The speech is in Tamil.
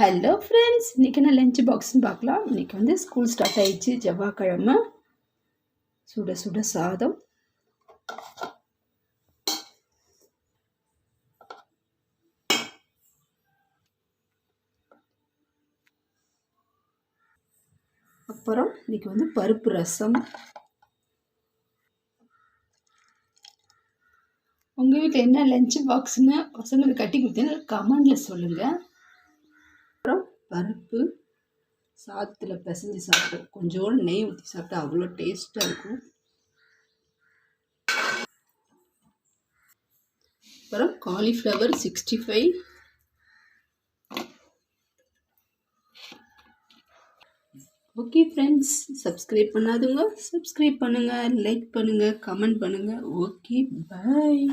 ஹலோ ஃப்ரெண்ட்ஸ் இன்றைக்கி என்ன லஞ்ச் பாக்ஸ்னு பார்க்கலாம். இன்றைக்கி வந்து ஸ்கூல் ஸ்டார்ட் ஆகிடுச்சு செவ்வாய்க்கிழமை. சுட சுட சாதம். அப்புறம் இன்றைக்கி வந்து பருப்பு ரசம். உங்கள் வீட்டில் என்ன லஞ்ச் பாக்ஸ்னு பசங்களுக்கு கட்டி கொடுத்தீங்கன்னா கமெண்டில் சொல்லுங்கள் அப்புறம் பருப்பு சாதத்தில் பிசைஞ்சு சாப்பிட்டோம். கொஞ்சோண்டு நெய் ஊற்றி சாப்பிட்டா அவ்வளோ டேஸ்ட்டாக இருக்கும். அப்புறம் cauliflower sixty five okay friends subscribe பண்ணாதுங்க subscribe பண்ணுங்கள் லைக் பண்ணுங்கள் கமெண்ட் பண்ணுங்கள் ஓகே பாய்